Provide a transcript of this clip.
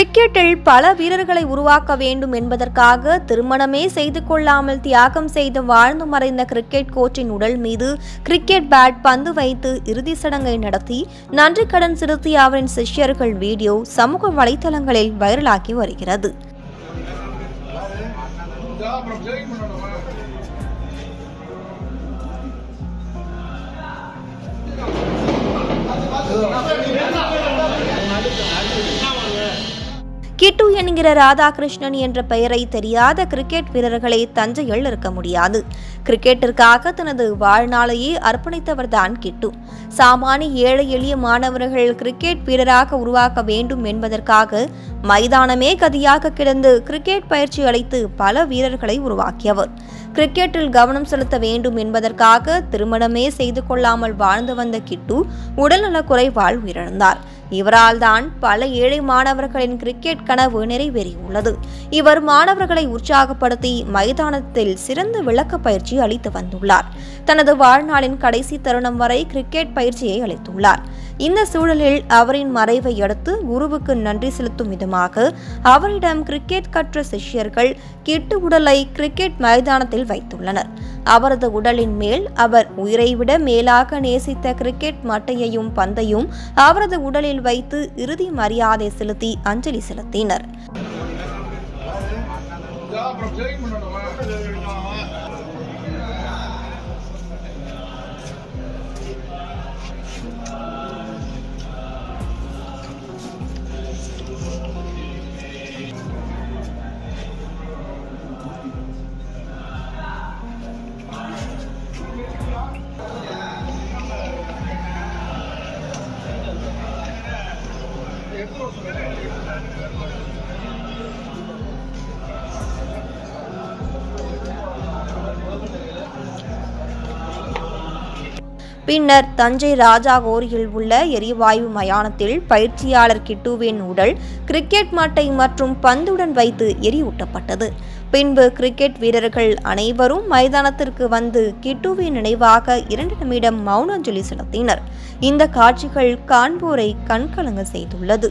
கிரிக்கெட்டில் பல வீரர்களை உருவாக்க வேண்டும் என்பதற்காக திருமணமே செய்து கொள்ளாமல் தியாகம் செய்து வாழ்ந்து மறைந்த கிரிக்கெட் கோச்சின் உடல் மீது கிரிக்கெட் பேட் பந்து வைத்து இறுதி சடங்கை நடத்தி நன்றி கடன் செலுத்திய அவரின் சிஷ்யர்கள் வீடியோ சமூக வலைதளங்களில் வைரலாகி வருகிறது. அப்புறம் கிட்டு என்கிற ராதாகிருஷ்ணன் என்ற பெயரை தெரியாத கிரிக்கெட் வீரர்களை தஞ்சையில் இருக்க முடியாது. கிரிக்கெட்டிற்காக தனது வாழ்நாளையே அர்ப்பணித்தவர்தான் கிட்டு. சாமானிய ஏழை எளிய மாணவர்கள் கிரிக்கெட் வீரராக உருவாக்க வேண்டும் என்பதற்காக மைதானமே கதியாக கிடந்து கிரிக்கெட் பயிற்சி அளித்து பல வீரர்களை உருவாக்கியவர். கிரிக்கெட்டில் கவனம் செலுத்த வேண்டும் என்பதற்காக திருமணமே செய்து கொள்ளாமல் வாழ்ந்து வந்த கிட்டு உடல்நலக் குறைவால் உயிரிழந்தார். இவரால் தான் பல ஏழை மாணவர்களின் கிரிக்கெட் கனவு நிறைவேறியுள்ளது. இவர் மாணவர்களை உற்சாகப்படுத்தி மைதானத்தில் சிறந்த விளக்க பயிற்சி அளித்து வந்துள்ளார். தனது வாழ்நாளின் கடைசி தருணம் வரை கிரிக்கெட் பயிற்சியை அளித்துள்ளார். இந்த சூழலில் அவரின் மறைவை அடுத்து குருவுக்கு நன்றி செலுத்தும் விதமாக அவரிடம் கிரிக்கெட் கற்ற சிஷ்யர்கள் கிட்டு உடலை கிரிக்கெட் மைதானத்தில் வைத்துள்ளனர். அவரது உடலின் மேல் அவர் உயிரை விட மேலாக நேசித்த கிரிக்கெட் மட்டையையும் பந்தையும் அவரது உடலில் வைத்து இறுதி மரியாதை செலுத்தி அஞ்சலி செலுத்தினர் பின்னர் தஞ்சை ராஜாகோரியில் உள்ள எரிவாயு மயானத்தில் பயிற்சியாளர் கிட்டுவின் உடல் கிரிக்கெட் மட்டை மற்றும் பந்துடன் வைத்து எரியூட்டப்பட்டது. பின்பு கிரிக்கெட் வீரர்கள் அனைவரும் மைதானத்திற்கு வந்து கிட்டுவின் நினைவாக இரண்டு நிமிடம் மௌனாஞ்சலி செலுத்தினர். இந்த காட்சிகள் காண்போரை கண்கலங்க செய்துள்ளது.